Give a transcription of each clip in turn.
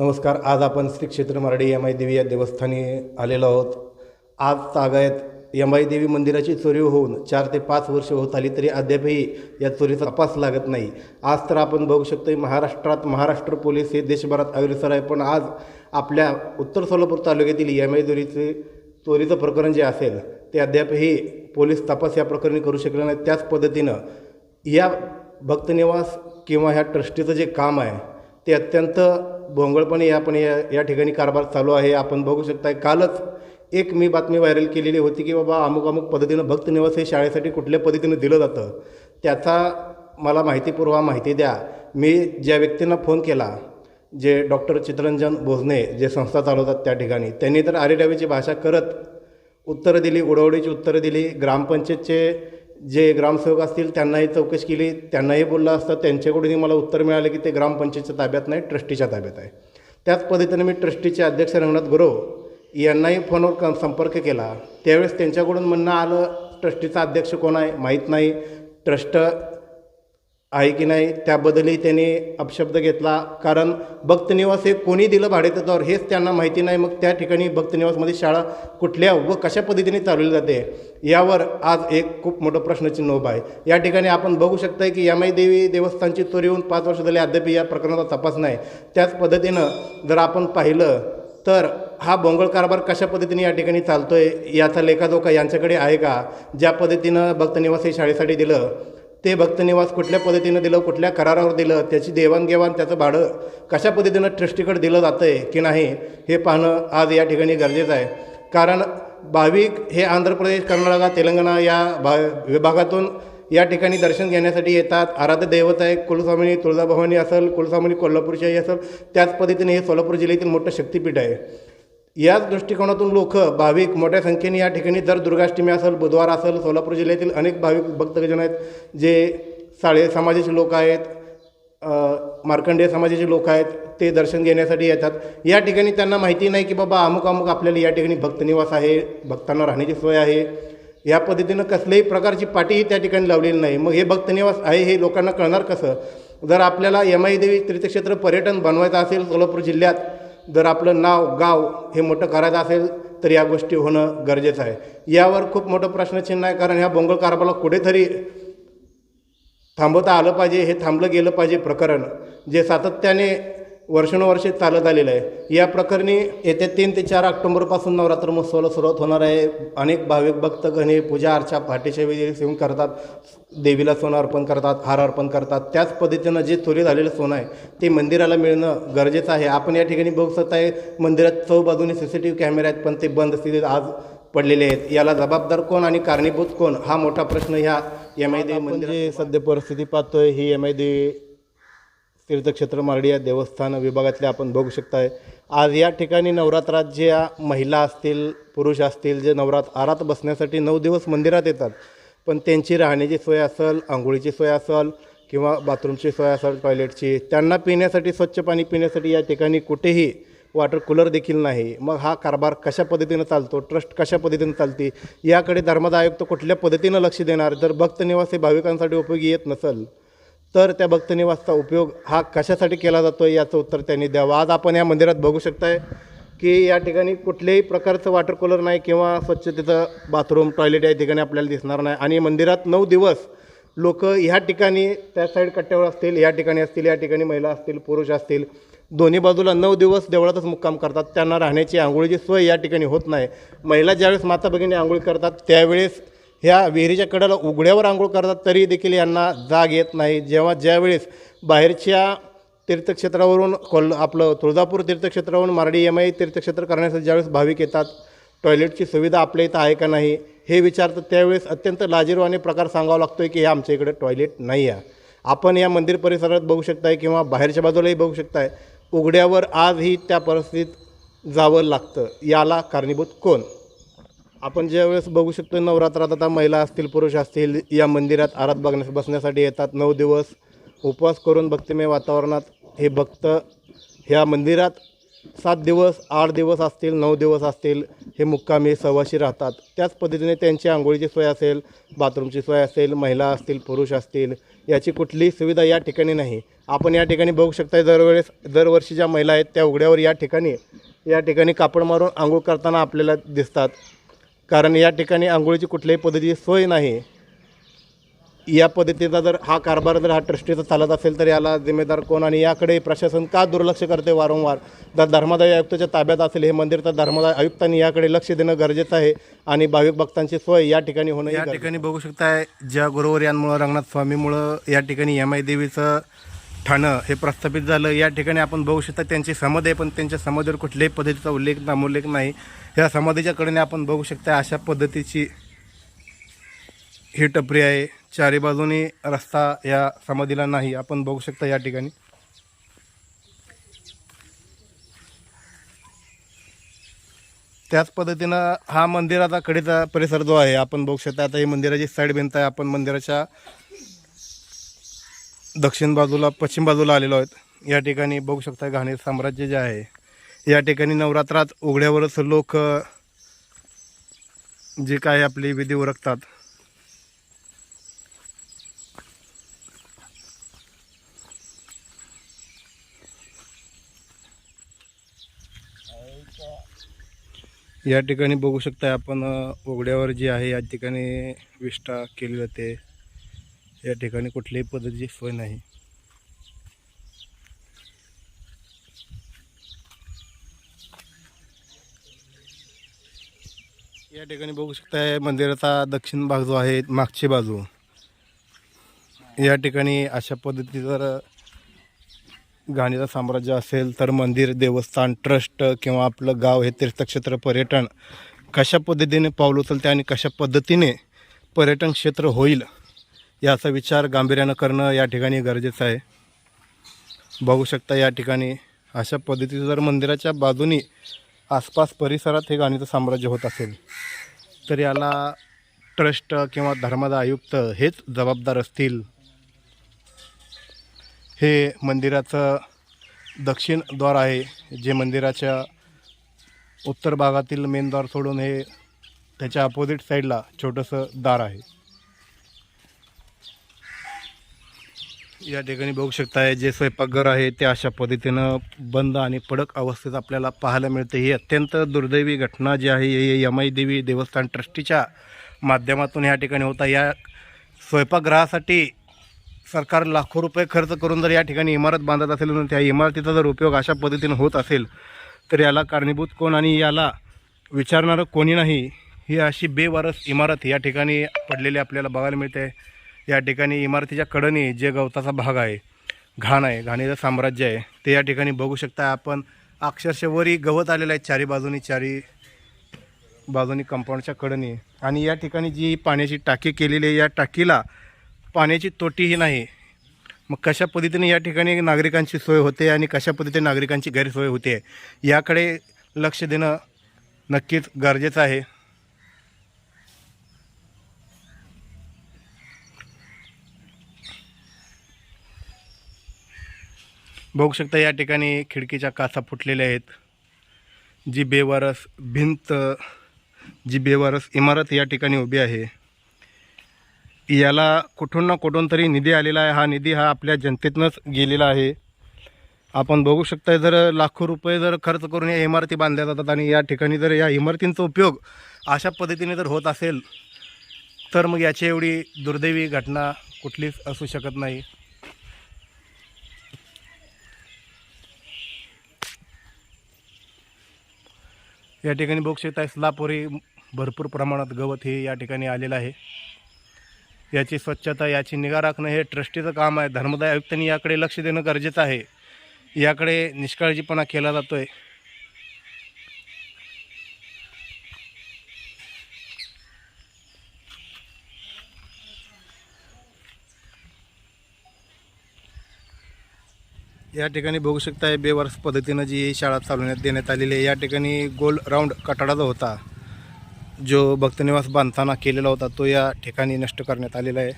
नमस्कार आज आपण श्री क्षेत्र मराठी यमाई देवी या देवस्थानी आलेलो आहोत. आज तागायत यमाई देवी मंदिराची चोरी होऊन चार ते पाच वर्ष होत आली तरी अद्यापही या चोरीचा तपास लागत नाही. आज तर आपण बघू शकतो महाराष्ट्रात महाराष्ट्र पोलीस हे देशभरात अग्रेसर आहे. पण आज आपल्या उत्तर सोलापूर तालुक्यातील यमाई देवीचे चोरीचं प्रकरण जे असेल ते अद्यापही पोलीस तपास या प्रकरणी करू शकले नाही त्याच पद्धतीनं या भक्तनिवास किंवा ह्या ट्रस्टीचं जे काम आहे ते अत्यंत भोंगळपणे आपण या या ठिकाणी कारभार चालू आहे. आपण बघू शकताय कालच एक मी बातमी व्हायरल केलेली होती की बाबा अमुक अमुक पद्धतीनं भक्तनिवास हे शाळेसाठी कुठल्या पद्धतीनं दिलं जातं? त्याचा मला माहिती पुरवा माहिती द्या. मी ज्या व्यक्तींना फोन केला जे डॉक्टर चित्रंजन भोजने जे संस्था चालवतात त्या ठिकाणी त्यांनी तर आरेडावीची भाषा करत उत्तरं दिली उडवडीची उत्तरं दिली. ग्रामपंचायतचे जे ग्रामसेवक असतील त्यांनाही चौकशी केली त्यांनाही बोललं असतं. त्यांच्याकडूनही मला उत्तर मिळालं की ते ग्रामपंचायतच्या ताब्यात नाही ट्रस्टीच्या ताब्यात आहे. त्याच पद्धतीने मी ट्रस्टीचे अध्यक्ष रंगनाथ गुरव यांनाही फोनवर क संपर्क केला. त्यावेळेस त्यांच्याकडून म्हणणं आलं ट्रस्टीचा अध्यक्ष कोण आहे? माहीत नाही. ट्रस्ट आहे की नाही त्याबद्दलही त्यांनी अपशब्द घेतला. कारण भक्तनिवास हे कोणी दिलं भाडेतत्वावर हेच त्यांना माहिती नाही. मग त्या ठिकाणी भक्तनिवासमध्ये शाळा कुठल्या व कशा पद्धतीने चालवली जाते यावर आज एक खूप मोठं प्रश्नचिन्ह उभं आहे. या ठिकाणी आपण बघू शकताय की यमाई देवी देवस्थानची चोरी होऊन पाच वर्ष झाली अद्याप या प्रकरणाचा तपास नाही. त्याच पद्धतीनं जर आपण पाहिलं तर हा बोंगळ कारभार कशा पद्धतीने या ठिकाणी चालतो आहे याचा लेखाजोखा यांच्याकडे आहे का? ज्या पद्धतीनं भक्तनिवास हे शाळेसाठी दिलं ते भक्तनिवास कुठल्या पद्धतीनं दिलं कुठल्या करारावर दिलं त्याची देवाणघेवाण त्याचं भाडं कशा पद्धतीनं ट्रस्टीकडे दिलं जातं आहे की नाही हे पाहणं आज या ठिकाणी गरजेचं आहे. कारण भाविक हे आंध्र प्रदेश कर्नाटका तेलंगणा या भा विभागातून या ठिकाणी दर्शन घेण्यासाठी येतात. आराध्य दैवत आहे कुलस्वामिनी तुळजाभवानी असेल कुलस्वामिनी कोल्हापूरची असेल त्याच पद्धतीने हे सोलापूर जिल्ह्यातील मोठं शक्तिपीठ आहे. याच दृष्टिकोनातून लोक भाविक मोठ्या संख्येने या ठिकाणी दर दुर्गाष्टमी असेल बुधवार असेल सोलापूर जिल्ह्यातील अनेक भाविक भक्तगजन आहेत जे साळे समाजाचे लोक आहेत मार्कंडेय समाजाचे लोक आहेत ते दर्शन घेण्यासाठी येतात. या ठिकाणी त्यांना माहिती नाही की बाबा अमुक अमुक आपल्याला या ठिकाणी भक्तनिवास आहे भक्तांना राहण्याची सोय आहे. या पद्धतीनं कसल्याही प्रकारची पाटीही त्या ठिकाणी लावलेली नाही. मग हे भक्तनिवास आहे हे लोकांना कळणार कसं? जर आपल्याला यमाई देवी तीर्थक्षेत्र पर्यटन बनवायचं असेल सोलापूर जिल्ह्यात जर आपलं नाव गाव हे मोठं करायचं असेल तर या गोष्टी होणं गरजेचं आहे. यावर खूप मोठं प्रश्नचिन्ह आहे कारण ह्या बोंगळ कारभाराला कुठेतरी थांबवता आलं पाहिजे हे थांबलं गेलं पाहिजे प्रकरण. जे सातत्याने वर्षानुवर्षे चालत आलेलं आहे. या प्रकरणी येत्या तीन ते चार ऑक्टोबरपासून नवरात्र महोत्सवाला सुरुवात होणार आहे. अनेक भाविक भक्तगण हे पूजा अर्चा पहाटेच्या वेळी सेवन करतात. देवीला सोनं अर्पण करतात हार अर्पण करतात. त्याच पद्धतीनं जे चोरी झालेलं सोनं आहे ते मंदिराला मिळणं गरजेचं आहे. आपण या ठिकाणी बघू शकत आहे मंदिरात चौ बाजूने सी सी टी व्ही कॅमेरे आहेत पण ते बंद स्थितीत आज पडलेले आहेत. याला जबाबदार कोण आणि कारणीभूत कोण? हा मोठा प्रश्न ह्या एम आय देवी मंदिर सध्या परिस्थिती पाहतोय ही एम आय देवी तीर्थक्षेत्र मारडी या देवस्थान विभागातले आपण बघू शकताय. आज या ठिकाणी नवरात्रात ज्या महिला असतील पुरुष असतील जे नवरात आरात बसण्यासाठी नऊ दिवस मंदिरात येतात पण त्यांची राहण्याची सोय असेल आंघोळीची सोय असेल किंवा बाथरूमची सोय असेल टॉयलेटची त्यांना पिण्यासाठी स्वच्छ पाणी पिण्यासाठी या ठिकाणी कुठेही वॉटर कूलर देखील नाही. मग हा कारभार कशा पद्धतीनं चालतो? ट्रस्ट कशा पद्धतीनं चालते? याकडे धर्मदायुक्त कुठल्या पद्धतीनं लक्ष देणार? जर भक्तनिवास हे भाविकांसाठी उपयोगी येत नसेल तर त्या भक्तनिवासचा उपयोग हा कशासाठी केला जातो याचं उत्तर त्यांनी द्यावं. आज आपण या मंदिरात बघू शकताय की या ठिकाणी कुठल्याही प्रकारचं वॉटर कूलर नाही किंवा स्वच्छतेचं बाथरूम टॉयलेट या ठिकाणी आपल्याला दिसणार नाही. आणि मंदिरात नऊ दिवस लोक ह्या ठिकाणी त्या साईड कट्ट्यावर असतील या ठिकाणी असतील या ठिकाणी महिला असतील पुरुष असतील दोन्ही बाजूला नऊ दिवस देवळातच मुक्काम करतात. त्यांना राहण्याची आंघोळीची सोय या ठिकाणी होत नाही. महिला ज्यावेळेस माता भगिनी आंघोळी करतात त्यावेळेस ह्या विहिरीच्या कडेला उघड्यावर आंघोळ करतात तरी देखील यांना जाग येत नाही. जेव्हा ज्यावेळेस बाहेरच्या तीर्थक्षेत्रावरून कोल आपलं तुळजापूर तीर्थक्षेत्रावरून मारडी आय तीर्थक्षेत्र करण्यासाठी ज्यावेळेस भाविक येतात टॉयलेटची सुविधा आपल्या इथं आहे का नाही हे विचारतात त्यावेळेस अत्यंत लाजीरवाने प्रकार सांगावा लागतो आहे की हे आमच्या इकडे टॉयलेट नाही आहे. आपण या मंदिर परिसरात बघू शकताय किंवा बाहेरच्या बाजूलाही बघू शकताय उघड्यावर आजही त्या परिस्थितीत जावं लागतं. याला कारणीभूत कोण? आपण ज्यावेळेस बघू शकतो नवरात्रात आता महिला असतील पुरुष असतील या मंदिरात आरात बघण्यास बसण्यासाठी येतात. नऊ दिवस उपवास करून भक्तिमय वातावरणात हे भक्त ह्या मंदिरात सात दिवस आठ दिवस असतील नऊ दिवस असतील हे मुक्कामी सवाशी राहतात. त्याच पद्धतीने त्यांची आंघोळीची सोय असेल बाथरूमची सोय असेल महिला असतील पुरुष असतील याची कुठलीही सुविधा या ठिकाणी नाही. आपण या ठिकाणी बघू शकता दरवेळेस दरवर्षी ज्या महिला आहेत त्या उघड्यावर या ठिकाणी या ठिकाणी कापड मारून आंघोळ करताना आपल्याला दिसतात. कारण या ठिकाणी आंघोळीची कुठल्याही पद्धतीची सोय नाही. या पद्धतीचा जर हा कारभार जर हा ट्रस्टीचा चालत असेल तर याला जिम्मेदार कोण आणि याकडे प्रशासन का दुर्लक्ष करते वारंवार? जर धर्मादाय आयुक्ताच्या ताब्यात असेल हे मंदिर तर धर्मादाय आयुक्तांनी याकडे लक्ष देणं गरजेचं आहे आणि भाविक भक्तांची सोय या ठिकाणी होणं या ठिकाणी बघू शकताय ज्या गुरुवर यांमुळं रंगनाथ स्वामीमुळं या ठिकाणी आय देवीचं ठाणं हे प्रस्थापित झालं. या ठिकाणी आपण बघू शकता त्यांची समाधी आहे पण त्यांच्या समाधीवर कुठल्याही पद्धतीचा उल्लेख नामोल्लेख नाही. या समाधीच्या कडेने आपण बघू शकता अशा पद्धतीची ही टपरी आहे. चारी बाजूनी रस्ता या समाधीला नाही. आपण बघू शकता या ठिकाणी. त्याच पद्धतीनं हा मंदिराचा कडेचा परिसर जो आहे आपण बघू शकता. आता ही मंदिराची साईड भिंत आहे. आपण मंदिराच्या दक्षिण बाजूला पश्चिम बाजूला आलेलो आहोत. या ठिकाणी बघू शकता घाणे साम्राज्य जे आहे या ठिकाणी नवरात्रात उघड्यावरच लोक जे काय आपली विधी उरकतात. या ठिकाणी बघू शकता आपण उघड्यावर जी आहे या ठिकाणी विष्ठा केली जाते या ठिकाणी कुठल्याही पद्धतीची सोय नाही. या ठिकाणी बघू शकताय मंदिराचा दक्षिण भाग जो आहे मागची बाजू. या ठिकाणी अशा पद्धती जर घाणीचं साम्राज्य असेल तर मंदिर देवस्थान ट्रस्ट किंवा आपलं गाव हे तीर्थक्षेत्र पर्यटन कशा पद्धतीने पाऊल उचलते आणि कशा पद्धतीने पर्यटन क्षेत्र होईल याचा विचार गांभीर्यानं करणं या ठिकाणी गरजेचं आहे. बघू शकता या ठिकाणी अशा पद्धतीचं जर मंदिराच्या बाजूनी आसपास परिसरात हे गाणीचं साम्राज्य होत असेल तर याला ट्रस्ट किंवा धर्मादा आयुक्त हेच जबाबदार असतील. हे मंदिराचं दक्षिण द्वार आहे जे मंदिराच्या उत्तर भागातील मेन द्वार सोडून हे त्याच्या अपोजिट साईडला छोटंसं दार आहे. या ठिकाणी बघू शकताय जे स्वयंपाकघर आहे ते अशा पद्धतीनं बंद आणि पडक अवस्थेत आपल्याला पाहायला मिळते. ही अत्यंत दुर्दैवी घटना जी आहे हे यमाई देवी देवस्थान ट्रस्टीच्या माध्यमातून या ठिकाणी होता या स्वयंपाकगृहासाठी सरकार लाखो रुपये खर्च करून जर या ठिकाणी इमारत बांधत असेल आणि त्या इमारतीचा जर उपयोग अशा पद्धतीनं होत असेल तर याला कारणीभूत कोण आणि याला विचारणारं कोणी नाही ही अशी बेवारस इमारत या ठिकाणी पडलेली आपल्याला बघायला मिळते. या ठिकाणी इमारतीच्या कडनी जे गवताचा भाग आहे घाण आहे घाणीचं साम्राज्य आहे ते या ठिकाणी बघू शकता आपण. अक्षरशः वरी गवत आलेलं आहे चारी बाजूनी चारी बाजूनी कंपाऊंडच्या कडनी. आणि या ठिकाणी जी पाण्याची टाकी केलेली आहे या टाकीला पाण्याची तोटीही नाही. मग कशा पद्धतीने या ठिकाणी नागरिकांची सोय होते आणि कशा पद्धतीने नागरिकांची गैरसोय होते याकडे लक्ष देणं नक्कीच गरजेचं आहे. बघू शकता या ठिकाणी खिडकीच्या काचा फुटलेल्या आहेत. जी बेवारस भिंत जी बेवारस इमारत या ठिकाणी उभी आहे. याला कुठून ना कुठून तरी निधी आलेला आहे. हा निधी हा आपल्या जनतेतनंच गेलेला आहे. आपण बघू शकता जर लाखो रुपये जर खर्च करून या इमारती बांधल्या जातात आणि या ठिकाणी जर या इमारतींचा उपयोग अशा पद्धतीने जर होत असेल तर मग याची एवढी दुर्दैवी घटना कुठलीच असू शकत नाही. या ठिकाणी बघू शकता स्लापोरी भरपूर प्रमाणात गवत हे या ठिकाणी आलेलं आहे. याची स्वच्छता याची निगा राखणं हे ट्रस्टीचं काम आहे. धर्मदाय आयुक्तांनी याकडे लक्ष देणं गरजेचं आहे. याकडे निष्काळजीपणा केला जातो आहे या ठिकाणी बघू शकताय बेवारस पद्धतीनं जी शाळा चालवण्यात देण्यात आलेली आहे. या ठिकाणी गोल राऊंड कटाडाचा जो होता. जो भक्तनिवास बांधताना केलेला होता तो या ठिकाणी नष्ट करण्यात आलेला आहे.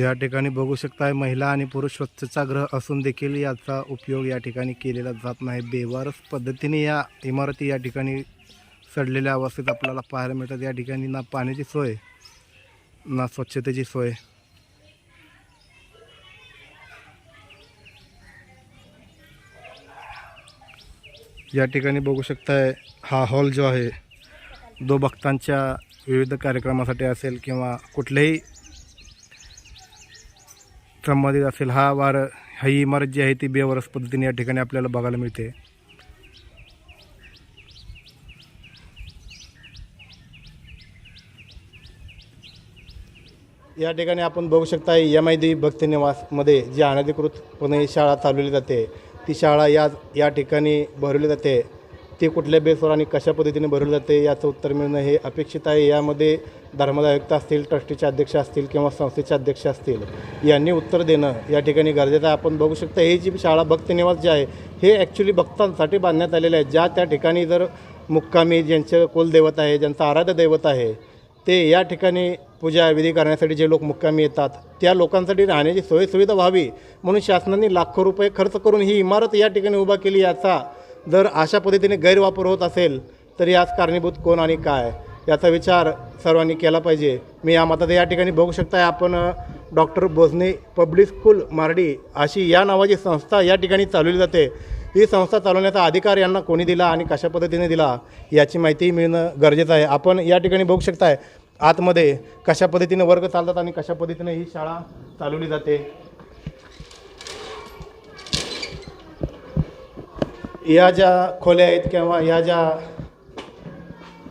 या ठिकाणी बघू शकताय महिला आणि पुरुष स्वच्छतागृह असून देखील याचा उपयोग या ठिकाणी केलेला जात नाही. बेवारस पद्धतीने या इमारती या ठिकाणी सडलेल्या अवस्थेत आपल्याला पाहायला मिळतात. या ठिकाणी ना पाण्याची सोय ना स्वच्छतेची सोय. या ठिकाणी बघू शकताय हा हॉल जो आहे दो भक्तांच्या विविध कार्यक्रमासाठी असेल किंवा कुठल्याही संबंधित असेल हा वार ही इमारत जी आहे ती बेवरस पद्धतीने या ठिकाणी आपल्याला बघायला मिळते. या ठिकाणी आपण बघू शकता एम आय दी भक्ती निवासमध्ये जी अनधिकृतपणे शाळा चालवली जाते. ती शाळा या या ठिकाणी भरवली जाते. ती कुठल्या बेसवर आणि कशा पद्धतीने भरवली जाते याचं उत्तर मिळणं हे अपेक्षित आहे. यामध्ये धर्मदायुक्त असतील ट्रस्टीचे अध्यक्ष असतील किंवा संस्थेचे अध्यक्ष असतील यांनी उत्तर देणं या ठिकाणी गरजेचं आहे. आपण बघू शकता ही जी शाळा भक्तनिवास जी जे आहे हे ॲक्च्युली भक्तांसाठी बांधण्यात आलेले आहे. ज्या त्या ठिकाणी जर मुक्कामी ज्यांचं कुलदैवत आहे ज्यांचं आराध्य दैवत आहे ते या ठिकाणी पूजा विधी करण्यासाठी जे लोक मुक्कामी येतात त्या लोकांसाठी राहण्याची सोयीसुविधा व्हावी म्हणून शासनाने लाखो रुपये खर्च करून ही इमारत या ठिकाणी उभा केली. याचा जर अशा पद्धतीने गैरवापर होत असेल तर याच कारणीभूत कोण आणि काय? याचा विचार सर्वांनी केला पाहिजे. मी या मतात या ठिकाणी बघू शकता आपण doctor Bojane public school Mardi अशी या नावाची संस्था या ठिकाणी चालवली जाते. ही संस्था चालवण्याचा अधिकार यांना कोणी दिला आणि कशा पद्धतीने दिला याची माहिती मिळणं गरजेचं आहे. आपण या ठिकाणी बघू शकताय आतमध्ये कशा पद्धतीने वर्ग चालतात आणि कशा पद्धतीने ही शाळा चालवली जाते? या ज्या खोल्या आहेत किंवा या ज्या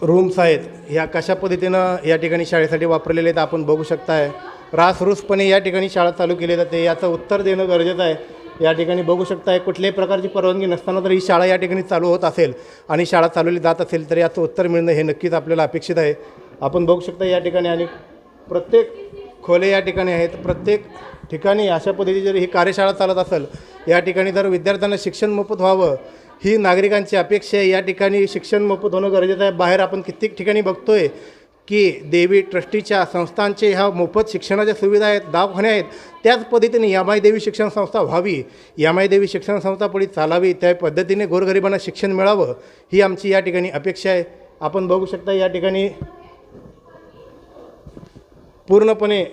रूम्स आहेत ह्या कशा पद्धतीनं या ठिकाणी शाळेसाठी वापरलेले आहेत आपण बघू शकताय. रासरूसपणे या ठिकाणी शाळा चालू केली जाते. याचं उत्तर देणं गरजेचं आहे. या ठिकाणी बघू शकताय कुठल्याही प्रकारची परवानगी नसताना जर ही शाळा या ठिकाणी चालू होत असेल आणि शाळा चालवली जात असेल तर याचं उत्तर मिळणं हे नक्कीच आपल्याला अपेक्षित आहे. आपण बघू शकता या ठिकाणी आणि प्रत्येक खोले या ठिकाणी आहेत. प्रत्येक ठिकाणी अशा पद्धतीची जर ही कार्यशाळा चालत असेल या ठिकाणी जर विद्यार्थ्यांना शिक्षण मोफत व्हावं ही नागरिकांची अपेक्षा आहे. या ठिकाणी शिक्षण मोफत होणं गरजेचं आहे. बाहेर आपण कित्येक ठिकाणी बघतो आहे की देवी ट्रस्टीच्या संस्थांचे ह्या मोफत शिक्षणाच्या सुविधा आहेत दवाखाने आहेत. त्याच पद्धतीने यमाई देवी शिक्षण संस्था व्हावी. यमाई देवी शिक्षण संस्था पुढे चालावी. त्या पद्धतीने गोरगरिबांना शिक्षण मिळावं ही आमची या ठिकाणी अपेक्षा आहे. आपण बघू शकता या ठिकाणी पूर्णपणे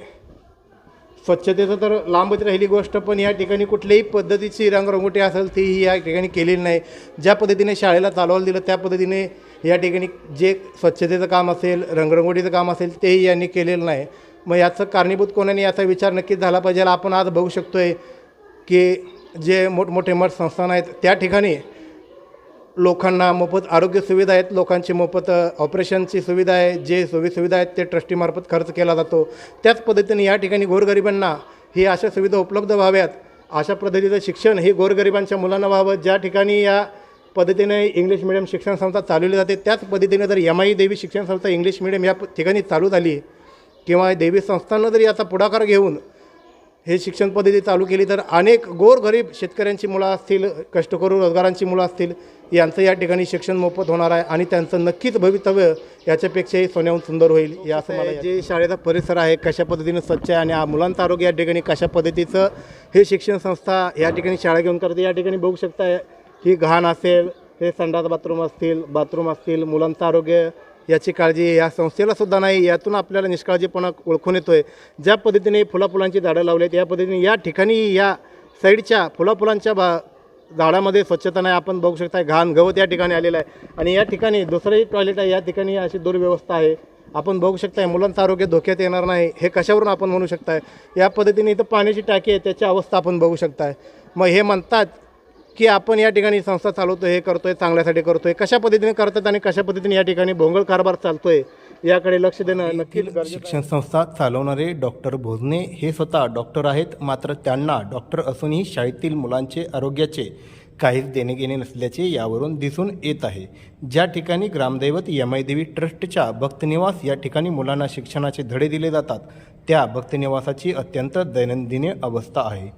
स्वच्छतेचं तर लांबच राहिली गोष्ट पण या ठिकाणी कुठल्याही पद्धतीची रंगरंगोटी असेल तीही या ठिकाणी केलेली नाही. ज्या पद्धतीने शाळेला चालवायला दिलं त्या पद्धतीने या ठिकाणी जे स्वच्छतेचं काम असेल रंगरंगोटीचं काम असेल तेही यांनी केलेलं नाही. मग याचं कारणीभूत कोणाने याचा विचार नक्कीच झाला पाहिजे. आपण आज बघू शकतो आहे की जे मोठमोठे मठ संस्थान आहेत त्या ठिकाणी लोकांना मोफत आरोग्य सुविधा आहेत लोकांची मोफत ऑपरेशनची सुविधा आहे जे सोयी सुविधा आहेत ते ट्रस्टीमार्फत खर्च केला जातो. त्याच पद्धतीने या ठिकाणी गोरगरिबांना ही अशा सुविधा उपलब्ध व्हाव्यात. अशा पद्धतीचं शिक्षण हे गोरगरिबांच्या मुलांना व्हावं. ज्या ठिकाणी या पद्धतीने इंग्लिश मिडियम शिक्षण संस्था चालवली जाते त्याच पद्धतीने जर एम आई देवी शिक्षण संस्था इंग्लिश मिडियम या ठिकाणी चालू झाली किंवा देवी संस्थांना जर याचा पुढाकार घेऊन हे शिक्षण पद्धती चालू केली तर अनेक गोरगरीब शेतकऱ्यांची मुलं असतील कष्टकरू रोजगारांची मुलं असतील यांचं या ठिकाणी शिक्षण मोफत होणार आहे आणि त्यांचं नक्कीच भवितव्य याच्यापेक्षाही सोन्याहून सुंदर होईल या असं मला जे शाळेचा परिसर आहे कशा पद्धतीने स्वच्छ आहे आणि मुलांचं आरोग्य या ठिकाणी कशा पद्धतीचं हे शिक्षण संस्था या ठिकाणी शाळा घेऊन करते या ठिकाणी बघू शकता ही घाण असेल हे संडास बाथरूम असतील बाथरूम असतील मुलांचं आरोग्य याची काळजी या संस्थेला सुद्धा नाही यातून आपल्याला निष्काळजीपणा ओळखून येतोय. ज्या पद्धतीने फुला फुलांची झाडं लावली आहेत या पद्धतीने या ठिकाणी या साईडच्या फुला फुलांच्या बा झाडामध्ये स्वच्छता नाही. आपण बघू शकता घाण गवत या ठिकाणी आलेलं आहे. आणि या ठिकाणी दुसरंही टॉयलेट आहे या ठिकाणी अशी दुर्व्यवस्था आहे. आपण बघू शकताय मुलांचं आरोग्य धोक्यात येणार नाही हे कशावरून आपण म्हणू शकताय? या पद्धतीने इथं पाण्याची टाकी आहे त्याची अवस्था आपण बघू शकताय. मग हे म्हणतात की आपण या ठिकाणी संस्था चालवतोय हे करतोय चांगल्यासाठी करतोय कशा पद्धतीने करतात आणि कशा पद्धतीने या ठिकाणी भोंगळ कारभार चालतोय याकडे लक्ष देणं नक्कीच शिक्षण संस्था चालवणारे डॉक्टर भोजने हे स्वतः डॉक्टर आहेत मात्र त्यांना डॉक्टर असूनही शाळेतील मुलांचे आरोग्याचे काहीच देणे घेणे नसल्याचे यावरून दिसून येत आहे. ज्या ठिकाणी ग्रामदैवत यमाई देवी ट्रस्टच्या भक्तनिवास या ठिकाणी मुलांना शिक्षणाचे धडे दिले जातात त्या भक्तनिवासाची अत्यंत दैनंदिन अवस्था आहे.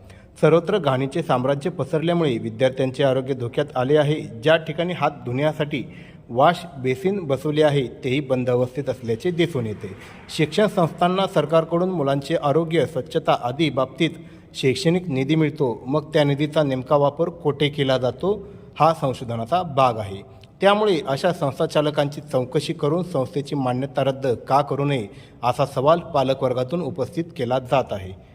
सर्वत्र घाणीचे साम्राज्य पसरल्यामुळे विद्यार्थ्यांचे आरोग्य धोक्यात आले आहे. ज्या ठिकाणी हात धुण्यासाठी वॉश बेसिन बसवले आहे तेही बंद अवस्थेत असल्याचे दिसून येते. शिक्षण संस्थांना सरकारकडून मुलांचे आरोग्य स्वच्छता आदी बाबतीत शैक्षणिक निधी मिळतो. मग त्या निधीचा नेमका वापर कोठे केला जातो हा संशोधनाचा भाग आहे. त्यामुळे अशा संस्थाचालकांची चौकशी करून संस्थेची मान्यता रद्द का करू नये असा सवाल पालकवर्गातून उपस्थित केला जात आहे.